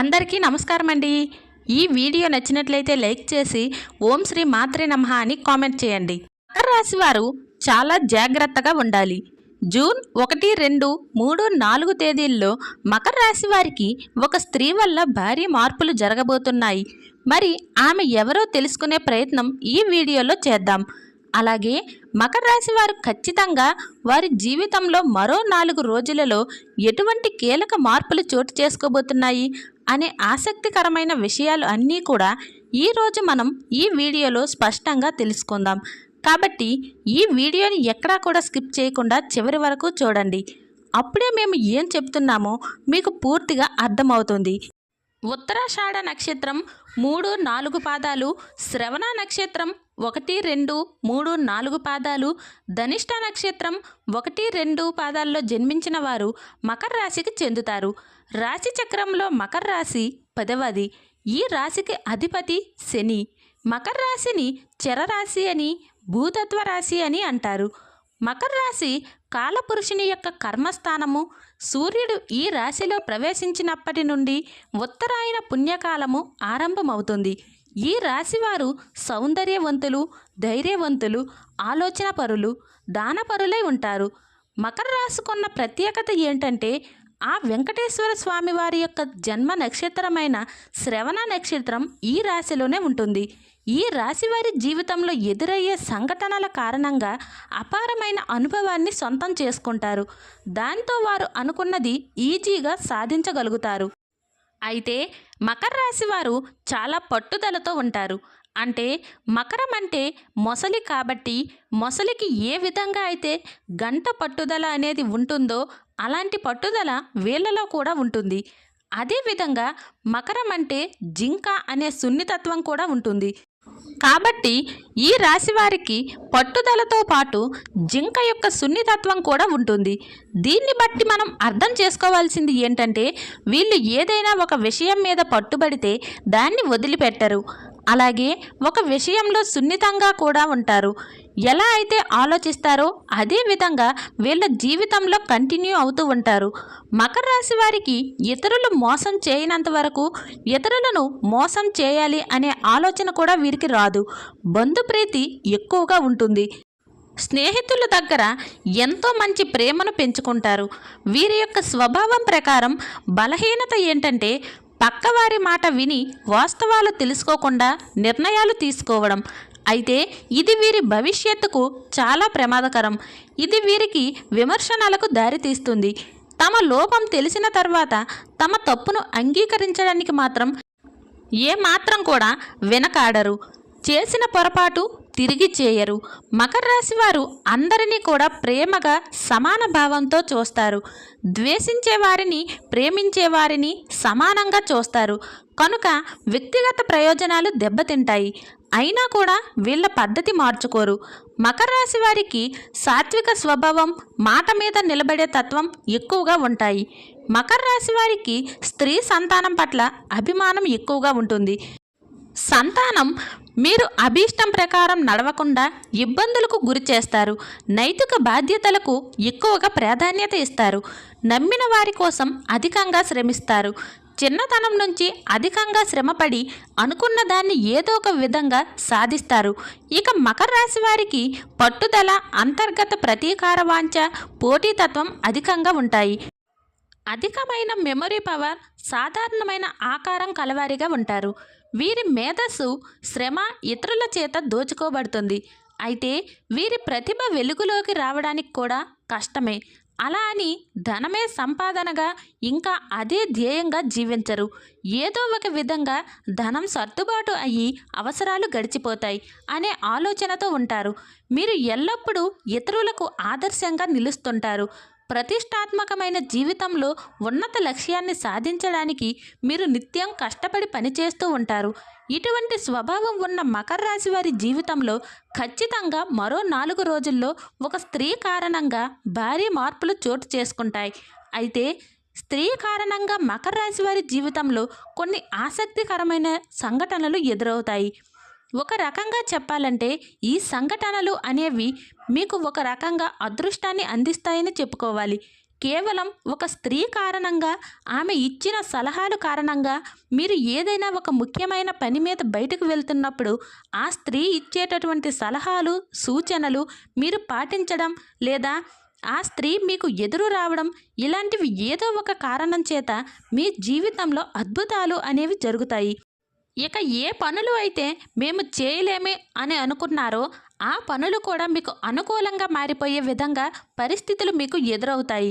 అందరికీ నమస్కారం అండి ఈ వీడియో నచ్చినట్లయితే లైక్ చేసి ఓం శ్రీ మాత్రే నమః అని కామెంట్ చేయండి. మకర రాశి వారు చాలా జాగ్రత్తగా ఉండాలి. జూన్ ఒకటి రెండు మూడు నాలుగు తేదీల్లో మకర రాశి వారికి ఒక స్త్రీ వల్ల భారీ మార్పులు జరగబోతున్నాయి. మరి ఆమె ఎవరో తెలుసుకునే ప్రయత్నం ఈ వీడియోలో చేద్దాం. అలాగే మకర రాశి వారు ఖచ్చితంగా వారి జీవితంలో మరో నాలుగు రోజులలో ఎటువంటి కీలక మార్పులు చోటు చేసుకోబోతున్నాయి? అనే ఆసక్తికరమైన విషయాలు అన్నీ కూడా ఈరోజు మనం ఈ వీడియోలో స్పష్టంగా తెలుసుకుందాం. కాబట్టి ఈ వీడియోని ఎక్కడా కూడా స్కిప్ చేయకుండా చివరి వరకు చూడండి. అప్పుడే మేము ఏం చెప్తున్నామో మీకు పూర్తిగా అర్థమవుతుంది. ఉత్తరాషాఢ నక్షత్రం మూడు నాలుగు పాదాలు శ్రవణ నక్షత్రం ఒకటి రెండు మూడు నాలుగు పాదాలు. ధనిష్ట నక్షత్రం ఒకటి రెండు పాదాల్లో జన్మించిన వారు మకర రాశికి చెందుతారు. రాశి చక్రంలో మకర రాశి పదవది. ఈ రాశికి అధిపతి శని. మకర రాశిని చెరరాశి అని భూతత్వ రాశి అని అంటారు. మకర రాశి కాలపురుషుని యొక్క కర్మస్థానము. సూర్యుడు ఈ రాశిలో ప్రవేశించినప్పటి నుండి ఉత్తరాయణ పుణ్యకాలము ఆరంభమవుతుంది. ఈ రాశివారు సౌందర్యవంతులు ధైర్యవంతులు ఆలోచనపరులు దానపరులై ఉంటారు. మకర రాశికున్న ప్రత్యేకత ఏంటంటే ఆ వెంకటేశ్వర స్వామి వారి యొక్క జన్మ నక్షత్రమైన శ్రవణ నక్షత్రం ఈ రాశిలోనే ఉంటుంది. ఈ రాశి వారి జీవితంలో ఎదురయ్యే సంఘటనల కారణంగా అపారమైన అనుభవాన్ని సొంతం చేసుకుంటారు. దాంతో వారు అనుకున్నది ఈజీగా సాధించగలుగుతారు. అయితే మకర రాశి వారు చాలా పట్టుదలతో ఉంటారు. అంటే మకరం అంటే మొసలి కాబట్టి మొసలికి ఏ విధంగా అయితే గంట పట్టుదల అనేది ఉంటుందో అలాంటి పట్టుదల వీళ్ళలో కూడా ఉంటుంది. అదేవిధంగా మకరం అంటే జింక అనే సున్నితత్వం కూడా ఉంటుంది. కాబట్టి ఈ రాశి వారికి పట్టుదలతో పాటు జింక యొక్క సున్నితత్వం కూడా ఉంటుంది. దీన్ని బట్టి మనం అర్థం చేసుకోవాల్సింది ఏంటంటే వీళ్ళు ఏదైనా ఒక విషయం మీద పట్టుబడితే దాన్ని వదిలిపెట్టరు. అలాగే ఒక విషయంలో సున్నితంగా కూడా ఉంటారు. ఎలా అయితే ఆలోచిస్తారో అదే విధంగా వీళ్ళ జీవితంలో కంటిన్యూ అవుతూ ఉంటారు. మకర రాశి వారికి ఇతరులు మోసం చేయనంత వరకు ఇతరులను మోసం చేయాలి అనే ఆలోచన కూడా వీరికి రాదు. బంధుప్రీతి ఎక్కువగా ఉంటుంది. స్నేహితుల దగ్గర ఎంతో మంచి ప్రేమను పెంచుకుంటారు. వీరి యొక్క స్వభావం ప్రకారం బలహీనత ఏంటంటే పక్కవారి మాట విని వాస్తవాలు తెలుసుకోకుండా నిర్ణయాలు తీసుకోవడం. అయితే ఇది వీరి భవిష్యత్తుకు చాలా ప్రమాదకరం. ఇది వీరికి విమర్శనాలకు దారితీస్తుంది తమ లోపం తెలిసిన తర్వాత తమ తప్పును అంగీకరించడానికి మాత్రం ఏ మాత్రం కూడా వెనకాడరు. చేసిన పొరపాటు తిరిగి చేయరు. మకర రాశి వారు అందరినీ కూడా ప్రేమగా సమాన భావంతో చూస్తారు. ద్వేషించే వారిని ప్రేమించే వారిని సమానంగా చూస్తారు. కనుక వ్యక్తిగత ప్రయోజనాలు దెబ్బతింటాయి. అయినా కూడా వీళ్ళ పద్ధతి మార్చుకోరు. మకర రాశి వారికి సాత్విక స్వభావం మాట మీద నిలబడే తత్వం ఎక్కువగా ఉంటాయి. మకర రాశి వారికి స్త్రీ సంతానం పట్ల అభిమానం ఎక్కువగా ఉంటుంది. సంతానం మీరు అభీష్టం ప్రకారం నడవకుండా ఇబ్బందులకు గురి చేస్తారు. నైతిక బాధ్యతలకు ఎక్కువగా ప్రాధాన్యత ఇస్తారు. నమ్మిన వారి కోసం అధికంగా శ్రమిస్తారు. చిన్నతనం నుంచి అధికంగా శ్రమపడి అనుకున్న దాన్ని ఏదో ఒక విధంగా సాధిస్తారు. ఇక మకర రాశి వారికి పట్టుదల అంతర్గత ప్రతీకార వాంఛ పోటీతత్వం అధికంగా ఉంటాయి. అధికమైన మెమరీ పవర్ సాధారణమైన ఆకారం కలవారిగా ఉంటారు. వీరి మేధస్సు శ్రమ ఇతరుల చేత దోచుకోబడుతుంది. అయితే వీరి ప్రతిభ వెలుగులోకి రావడానికి కూడా కష్టమే. అలా అని ధనమే సంపాదనగా ఇంకా అదే ధ్యేయంగా జీవించరు. ఏదో ఒక విధంగా ధనం సర్దుబాటు అయ్యి అవసరాలు గడిచిపోతాయి అనే ఆలోచనతో ఉంటారు. మీరు ఎల్లప్పుడూ ఇతరులకు ఆదర్శంగా నిలుస్తుంటారు. ప్రతిష్టాత్మకమైన జీవితంలో ఉన్నత లక్ష్యాన్ని సాధించడానికి మీరు నిత్యం కష్టపడి పనిచేస్తూ ఉంటారు. ఇటువంటి స్వభావం ఉన్న మకర రాశి వారి జీవితంలో ఖచ్చితంగా మరో నాలుగు రోజుల్లో ఒక స్త్రీ కారణంగా భారీ మార్పులు చోటు చేసుకుంటాయి. అయితే స్త్రీ కారణంగా మకర రాశి వారి జీవితంలో కొన్ని ఆసక్తికరమైన సంఘటనలు ఎదురవుతాయి. ఒక రకంగా చెప్పాలంటే ఈ సంఘటనలు అనేవి మీకు ఒక రకంగా అదృష్టాన్ని అందిస్తాయని చెప్పుకోవాలి. కేవలం ఒక స్త్రీ కారణంగా ఆమె ఇచ్చిన సలహాలు కారణంగా మీరు ఏదైనా ఒక ముఖ్యమైన పని మీద బయటకు వెళ్తున్నప్పుడు ఆ స్త్రీ ఇచ్చేటటువంటి సలహాలు సూచనలు మీరు పాటించడం లేదా ఆ స్త్రీ మీకు ఎదురు రావడం ఇలాంటివి ఏదో ఒక కారణం చేత మీ జీవితంలో అద్భుతాలు అనేవి జరుగుతాయి. ఇక ఏ పనులు అయితే మేము చేయలేమే అని అనుకున్నారో ఆ పనులు కూడా మీకు అనుకూలంగా మారిపోయే విధంగా పరిస్థితులు మీకు ఎదురవుతాయి.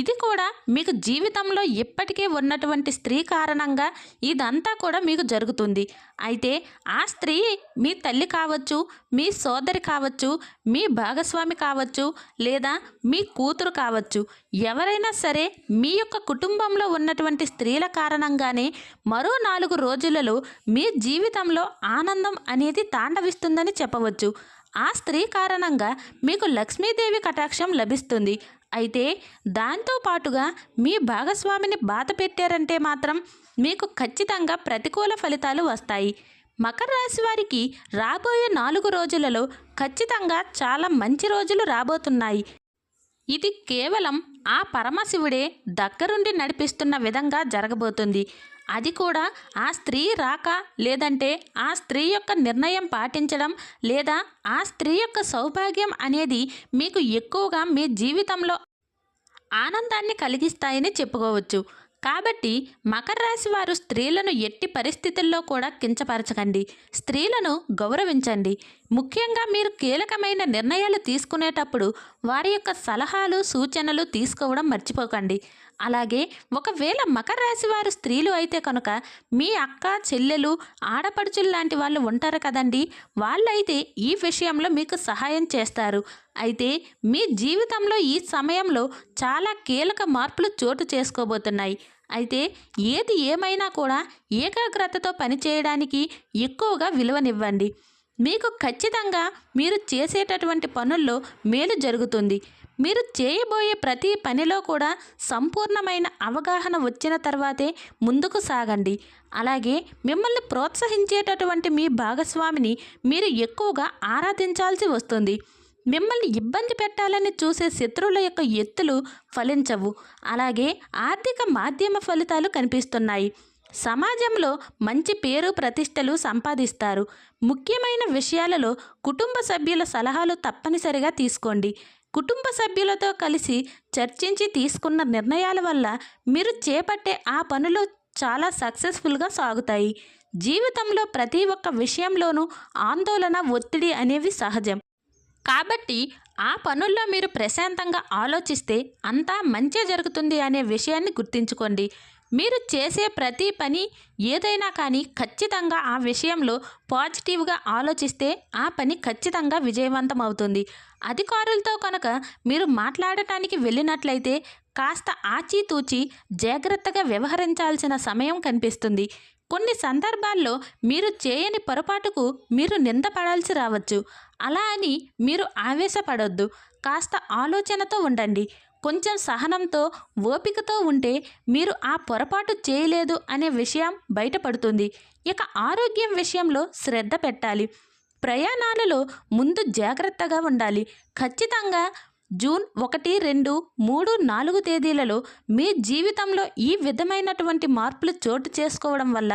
ఇది కూడా మీకు జీవితంలో ఇప్పటికే ఉన్నటువంటి స్త్రీ కారణంగా ఇదంతా కూడా మీకు జరుగుతుంది. అయితే ఆ స్త్రీ మీ తల్లి కావచ్చు మీ సోదరి కావచ్చు మీ భాగస్వామి కావచ్చు లేదా మీ కూతురు కావచ్చు ఎవరైనా సరే మీ యొక్క కుటుంబంలో ఉన్నటువంటి స్త్రీల కారణంగానే మరో నాలుగు రోజులలో మీ జీవితంలో ఆనందం అనేది తాండవిస్తుందని చెప్పవచ్చు. ఆ స్త్రీ కారణంగా మీకు లక్ష్మీదేవి కటాక్షం లభిస్తుంది. అయితే దాంతో పాటుగా మీ భాగస్వామిని బాధ పెట్టారంటే మాత్రం మీకు ఖచ్చితంగా ప్రతికూల ఫలితాలు వస్తాయి. మకర రాశి వారికి రాబోయే నాలుగు రోజులలో ఖచ్చితంగా చాలా మంచి రోజులు రాబోతున్నాయి. ఇది కేవలం ఆ పరమశివుడే దగ్గరుండి నడిపిస్తున్న విధంగా జరగబోతుంది. అది కూడా ఆ స్త్రీ రాక లేదంటే ఆ స్త్రీ యొక్క నిర్ణయం పాటించడం లేదా ఆ స్త్రీ యొక్క సౌభాగ్యం అనేది మీకు ఎక్కువగా మీ జీవితంలో ఆనందాన్ని కలిగిస్తాయని చెప్పుకోవచ్చు. కాబట్టి మకర రాశి వారు స్త్రీలను ఎట్టి పరిస్థితుల్లో కూడా కించపరచకండి. స్త్రీలను గౌరవించండి. ముఖ్యంగా మీరు కీలకమైన నిర్ణయాలు తీసుకునేటప్పుడు వారి యొక్క సలహాలు సూచనలు తీసుకోవడం మర్చిపోకండి. అలాగే ఒకవేళ మకర రాశి వారు స్త్రీలు అయితే కనుక మీ అక్క చెల్లెలు ఆడపడుచులు లాంటి వాళ్ళు ఉంటారు కదండి వాళ్ళైతే ఈ విషయంలో మీకు సహాయం చేస్తారు. అయితే మీ జీవితంలో ఈ సమయంలో చాలా కీలక మార్పులు చోటు చేసుకోబోతున్నాయి. అయితే ఏది ఏమైనా కూడా ఏకాగ్రతతో పనిచేయడానికి ఎక్కువగా విలువనివ్వండి. మీకు ఖచ్చితంగా మీరు చేసేటటువంటి పనుల్లో మేలు జరుగుతుంది. మీరు చేయబోయే ప్రతి పనిలో కూడా సంపూర్ణమైన అవగాహన వచ్చిన తర్వాతే ముందుకు సాగండి. అలాగే మిమ్మల్ని ప్రోత్సహించేటటువంటి మీ భాగస్వామిని మీరు ఎక్కువగా ఆరాధించాల్సి వస్తుంది. మిమ్మల్ని ఇబ్బంది పెట్టాలని చూసే శత్రువుల యొక్క ఎత్తులు ఫలించవు. అలాగే ఆర్థిక మాధ్యమ ఫలితాలు కనిపిస్తున్నాయి. సమాజంలో మంచి పేరు ప్రతిష్టలు సంపాదిస్తారు. ముఖ్యమైన విషయాలలో కుటుంబ సభ్యుల సలహాలు తప్పనిసరిగా తీసుకోండి. కుటుంబ సభ్యులతో కలిసి చర్చించి తీసుకున్న నిర్ణయాల వల్ల మీరు చేపట్టే ఆ పనులు చాలా సక్సెస్ఫుల్గా సాగుతాయి. జీవితంలో ప్రతి ఒక్క విషయంలోనూ ఆందోళన ఒత్తిడి అనేవి సహజం. కాబట్టి ఆ పనుల్లో మీరు ప్రశాంతంగా ఆలోచిస్తే అంతా మంచి జరుగుతుంది అనే విషయాన్ని గుర్తుంచుకోండి. మీరు చేసే ప్రతి పని ఏదైనా కానీ ఖచ్చితంగా ఆ విషయంలో పాజిటివ్గా ఆలోచిస్తే ఆ పని ఖచ్చితంగా విజయవంతం అవుతుంది. అధికారులతో కనుక మీరు మాట్లాడటానికి వెళ్ళినట్లయితే కాస్త ఆచితూచి జాగ్రత్తగా వ్యవహరించాల్సిన సమయం కనిపిస్తుంది. కొన్ని సందర్భాల్లో మీరు చేయని పొరపాటుకు మీరు నిందపడాల్సి రావచ్చు. అలా అని మీరు ఆవేశపడొద్దు. కాస్త ఆలోచనతో ఉండండి. కొంచెం సహనంతో ఓపికతో ఉంటే మీరు ఆ పొరపాటు చేయలేదు అనే విషయం బయటపడుతుంది. ఇక ఆరోగ్యం విషయంలో శ్రద్ధ పెట్టాలి. ప్రయాణాలలో ముందు జాగ్రత్తగా ఉండాలి. ఖచ్చితంగా జూన్ ఒకటి రెండు మూడు నాలుగు తేదీలలో మీ జీవితంలో ఈ విధమైనటువంటి మార్పులు చోటు చేసుకోవడం వల్ల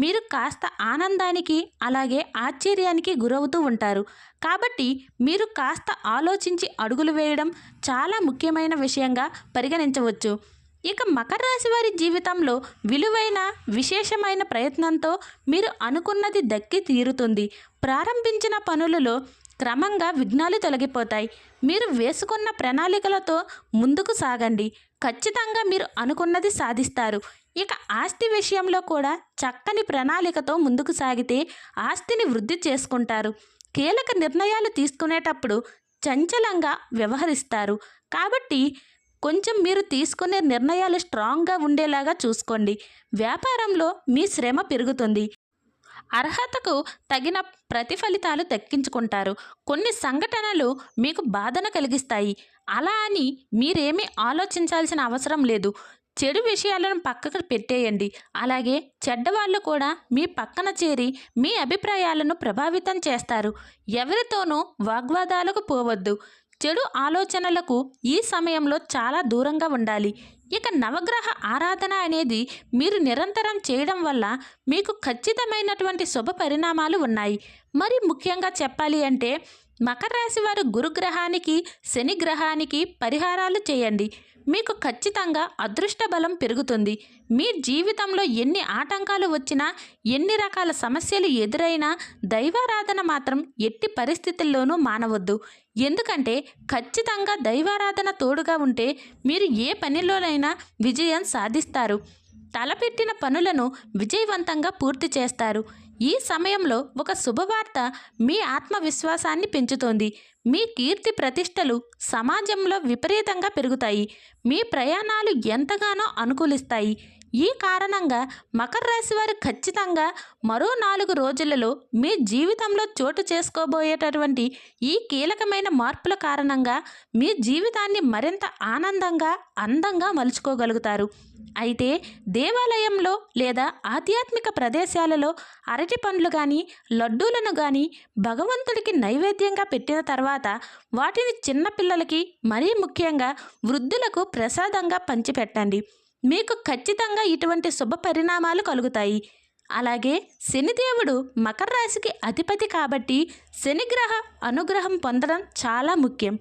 మీరు కాస్త ఆనందానికి అలాగే ఆశ్చర్యానికి గురవుతూ ఉంటారు. కాబట్టి మీరు కాస్త ఆలోచించి అడుగులు వేయడం చాలా ముఖ్యమైన విషయంగా పరిగణించవచ్చు. ఇక మకర రాశి వారి జీవితంలో విలువైన విశేషమైన ప్రయత్నంతో మీరు అనుకున్నది దక్కి తీరుతుంది. ప్రారంభించిన పనులలో క్రమంగా విఘ్నాలు తొలగిపోతాయి. మీరు వేసుకున్న ప్రణాళికలతో ముందుకు సాగండి. ఖచ్చితంగా మీరు అనుకున్నది సాధిస్తారు. ఇక ఆస్తి విషయంలో కూడా చక్కని ప్రణాళికతో ముందుకు సాగితే ఆస్తిని వృద్ధి చేసుకుంటారు. కీలక నిర్ణయాలు తీసుకునేటప్పుడు చంచలంగా వ్యవహరిస్తారు. కాబట్టి కొంచెం మీరు తీసుకునే నిర్ణయాలు స్ట్రాంగ్గా ఉండేలాగా చూసుకోండి. వ్యాపారంలో మీ శ్రమ పెరుగుతుంది. అర్హతకు తగిన ప్రతిఫలితాలు దక్కించుకుంటారు. కొన్ని సంఘటనలు మీకు బాధను కలిగిస్తాయి. అలా అని మీరేమీ ఆలోచించాల్సిన అవసరం లేదు. చెడు విషయాలను పక్కకు పెట్టేయండి. అలాగే చెడ్డవాళ్ళు కూడా మీ పక్కన చేరి మీ అభిప్రాయాలను ప్రభావితం చేస్తారు. ఎవరితోనూ వాగ్వాదాలకు పోవద్దు. చెడు ఆలోచనలకు ఈ సమయంలో చాలా దూరంగా ఉండాలి. ఇక నవగ్రహ ఆరాధన అనేది మీరు నిరంతరం చేయడం వల్ల మీకు ఖచ్చితమైనటువంటి శుభ పరిణామాలు ఉన్నాయి. మరి ముఖ్యంగా చెప్పాలి అంటే మకర రాశి వారు గురుగ్రహానికి శని గ్రహానికి పరిహారాలు చేయండి. మీకు ఖచ్చితంగా అదృష్ట బలం పెరుగుతుంది. మీ జీవితంలో ఎన్ని ఆటంకాలు వచ్చినా ఎన్ని రకాల సమస్యలు ఎదురైనా దైవారాధన మాత్రం ఎట్టి పరిస్థితుల్లోనూ మానవద్దు. ఎందుకంటే ఖచ్చితంగా దైవారాధన తోడుగా ఉంటే మీరు ఏ పనిలోనైనా విజయం సాధిస్తారు. తలపెట్టిన పనులను విజయవంతంగా పూర్తి చేస్తారు. ఈ సమయంలో ఒక శుభవార్త మీ ఆత్మవిశ్వాసాన్ని పెంచుతోంది. మీ కీర్తి ప్రతిష్టలు సమాజంలో విపరీతంగా పెరుగుతాయి. మీ ప్రయాణాలు ఎంతగానో అనుకూలిస్తాయి. ఈ కారణంగా మకర రాశి వారు ఖచ్చితంగా మరో నాలుగు రోజులలో మీ జీవితంలో చోటు చేసుకోబోయేటటువంటి ఈ కీలకమైన మార్పుల కారణంగా మీ జీవితాన్ని మరింత ఆనందంగా అందంగా మలుచుకోగలుగుతారు. అయితే దేవాలయంలో లేదా ఆధ్యాత్మిక ప్రదేశాలలో అరటి పండ్లు కానీ లడ్డూలను కానీ భగవంతుడికి నైవేద్యంగా పెట్టిన తర్వాత వాటిని చిన్నపిల్లలకి మరీ ముఖ్యంగా వృద్ధులకు ప్రసాదంగా పంచిపెట్టండి. మీకు ఖచ్చితంగా ఇటువంటి శుభ పరిణామాలు కలుగుతాయి. అలాగే శనిదేవుడు మకర రాశికి అధిపతి కాబట్టి శనిగ్రహ అనుగ్రహం పొందడం చాలా ముఖ్యం.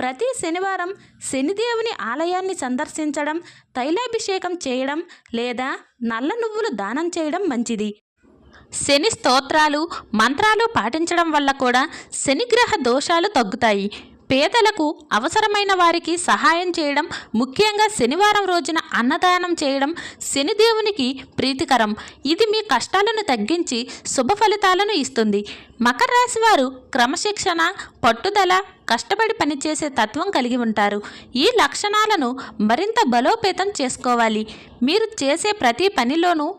ప్రతి శనివారం శనిదేవుని ఆలయాన్ని సందర్శించడం తైలాభిషేకం చేయడం లేదా నల్ల నువ్వులు దానం చేయడం మంచిది. శని స్తోత్రాలు మంత్రాలు పాటించడం వల్ల కూడా శనిగ్రహ దోషాలు తగ్గుతాయి. పేదలకు అవసరమైన వారికి సహాయం చేయడం ముఖ్యంగా శనివారం రోజున అన్నదానం చేయడం శనిదేవునికి ప్రీతికరం. ఇది మీ కష్టాలను తగ్గించి శుభ ఫలితాలను ఇస్తుంది. మకర రాశి వారు క్రమశిక్షణ పట్టుదల కష్టపడి పనిచేసే తత్వం కలిగి ఉంటారు. ఈ లక్షణాలను మరింత బలోపేతం చేసుకోవాలి. మీరు చేసే ప్రతి పనిలోనూ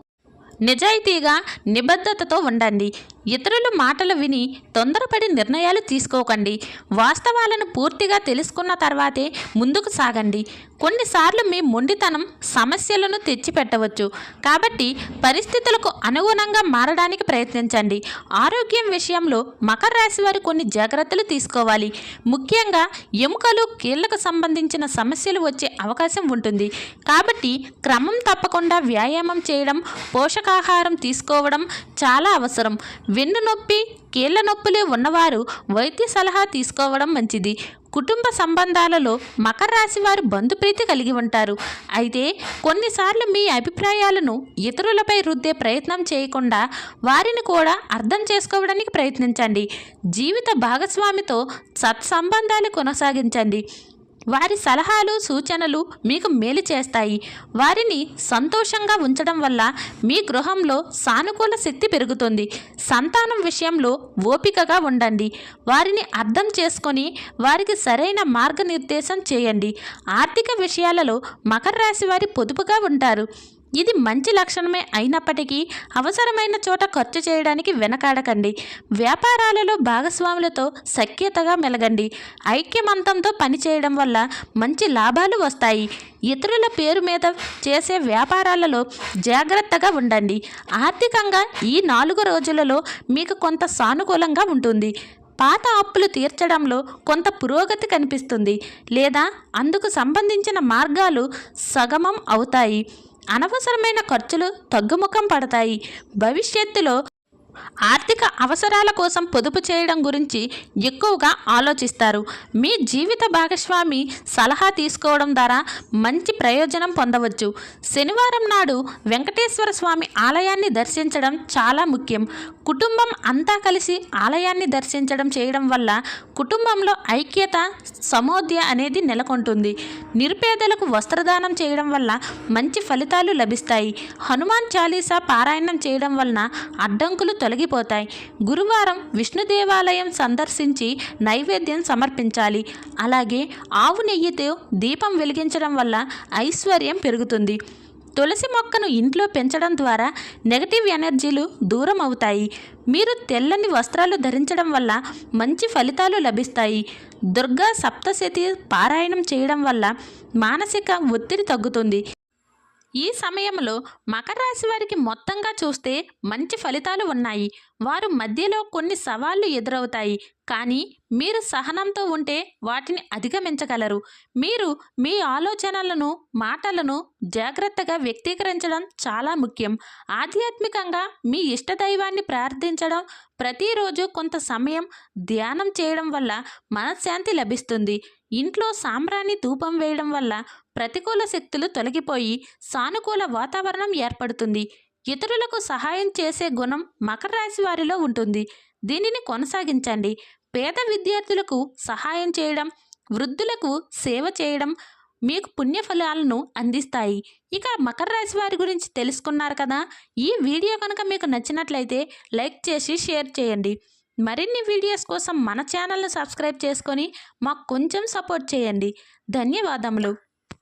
నిజాయితీగా నిబద్ధతతో ఉండండి. ఇతరుల మాటలు విని తొందరపడి నిర్ణయాలు తీసుకోకండి. వాస్తవాలను పూర్తిగా తెలుసుకున్న తర్వాతే ముందుకు సాగండి. కొన్నిసార్లు మీ మొండితనం సమస్యలను తెచ్చిపెట్టవచ్చు. కాబట్టి పరిస్థితులకు అనుగుణంగా మారడానికి ప్రయత్నించండి. ఆరోగ్యం విషయంలో మకర రాశి వారు కొన్ని జాగ్రత్తలు తీసుకోవాలి. ముఖ్యంగా ఎముకలు కీళ్ళకు సంబంధించిన సమస్యలు వచ్చే అవకాశం ఉంటుంది. కాబట్టి క్రమం తప్పకుండా వ్యాయామం చేయడం పోషకాహారం తీసుకోవడం చాలా అవసరం. వెన్ను నొప్పి కీళ్ళ నొప్పులే ఉన్నవారు వైద్య సలహా తీసుకోవడం మంచిది. కుటుంబ సంబంధాలలో మకర రాశి వారు బంధుప్రీతి కలిగి ఉంటారు. అయితే కొన్నిసార్లు మీ అభిప్రాయాలను ఇతరులపై రుద్దే ప్రయత్నం చేయకుండా వారిని కూడా అర్థం చేసుకోవడానికి ప్రయత్నించండి. జీవిత భాగస్వామితో సత్సంబంధాలు కొనసాగించండి. వారి సలహాలు సూచనలు మీకు మేలు చేస్తాయి. వారిని సంతోషంగా ఉంచడం వల్ల మీ గృహంలో సానుకూల శక్తి పెరుగుతుంది. సంతానం విషయంలో ఓపికగా ఉండండి. వారిని అర్థం చేసుకొని వారికి సరైన మార్గనిర్దేశం చేయండి. ఆర్థిక విషయాలలో మకర రాశి వారి పొదుపుగా ఉంటారు. ఇది మంచి లక్షణమే అయినప్పటికీ అవసరమైన చోట ఖర్చు చేయడానికి వెనకాడకండి. వ్యాపారాలలో భాగస్వాములతో సఖ్యతగా మెలగండి. ఐక్యమంతంతో పనిచేయడం వల్ల మంచి లాభాలు వస్తాయి. ఇతరుల పేరు మీద చేసే వ్యాపారాలలో జాగ్రత్తగా ఉండండి. ఆర్థికంగా ఈ నాలుగు రోజులలో మీకు కొంత సానుకూలంగా ఉంటుంది. పాత అప్పులు తీర్చడంలో కొంత పురోగతి కనిపిస్తుంది. లేదా అందుకు సంబంధించిన మార్గాలు సగమం అవుతాయి. అనవసరమైన ఖర్చులు తగ్గుముఖం పడతాయి. భవిష్యత్తులో ఆర్థిక అవసరాల కోసం పొదుపు చేయడం గురించి ఎక్కువగా ఆలోచిస్తారు. మీ జీవిత భాగస్వామి సలహా తీసుకోవడం ద్వారా మంచి ప్రయోజనం పొందవచ్చు. శనివారం నాడు వెంకటేశ్వర స్వామి ఆలయాన్ని దర్శించడం చాలా ముఖ్యం. కుటుంబం అంతా కలిసి ఆలయాన్ని దర్శించడం చేయడం వల్ల కుటుంబంలో ఐక్యత సమోధ్య అనేది నెలకొంటుంది. నిరుపేదలకు వస్త్రదానం చేయడం వల్ల మంచి ఫలితాలు లభిస్తాయి. హనుమాన్ చాలీసా పారాయణం చేయడం వలన అడ్డంకులు తొలగిపోతాయి. గురువారం విష్ణు దేవాలయం సందర్శించి నైవేద్యం సమర్పించాలి. అలాగే ఆవు నెయ్యితో దీపం వెలిగించడం వల్ల ఐశ్వర్యం పెరుగుతుంది. తులసి మొక్కను ఇంట్లో పెంచడం ద్వారా నెగటివ్ ఎనర్జీలు దూరం అవుతాయి మీరు తెల్లని వస్త్రాలు ధరించడం వల్ల మంచి ఫలితాలు లభిస్తాయి. దుర్గా సప్తశతి పారాయణం చేయడం వల్ల మానసిక ఒత్తిడి తగ్గుతుంది. ఈ సమయంలో మకర రాశి వారికి మొత్తంగా చూస్తే మంచి ఫలితాలు ఉన్నాయి. వారు మధ్యలో కొన్ని సవాళ్ళు ఎదురవుతాయి. కానీ మీరు సహనంతో ఉంటే వాటిని అధిగమించగలరు. మీరు మీ ఆలోచనలను మాటలను జాగ్రత్తగా వ్యక్తీకరించడం చాలా ముఖ్యం. ఆధ్యాత్మికంగా మీ ఇష్టదైవాన్ని ప్రార్థించడం ప్రతిరోజు కొంత సమయం ధ్యానం చేయడం వల్ల మనశ్శాంతి లభిస్తుంది. ఇంట్లో సాంబ్రాణి ధూపం వేయడం వల్ల ప్రతికూల శక్తులు తొలగిపోయి సానుకూల వాతావరణం ఏర్పడుతుంది. ఇతరులకు సహాయం చేసే గుణం మకర రాశి వారిలో ఉంటుంది. దీనిని కొనసాగించండి. పేద విద్యార్థులకు సహాయం చేయడం వృద్ధులకు సేవ చేయడం మీకు పుణ్యఫలాలను అందిస్తాయి. ఇక మకర రాశి వారి గురించి తెలుసుకున్నారు కదా? ఈ వీడియో కనుక మీకు నచ్చినట్లయితే లైక్ చేసి షేర్ చేయండి. మరిన్ని వీడియోస్ కోసం మన ఛానల్ను సబ్స్క్రైబ్ చేసుకొని మాకు కొంచెం సపోర్ట్ చేయండి. ధన్యవాదములు.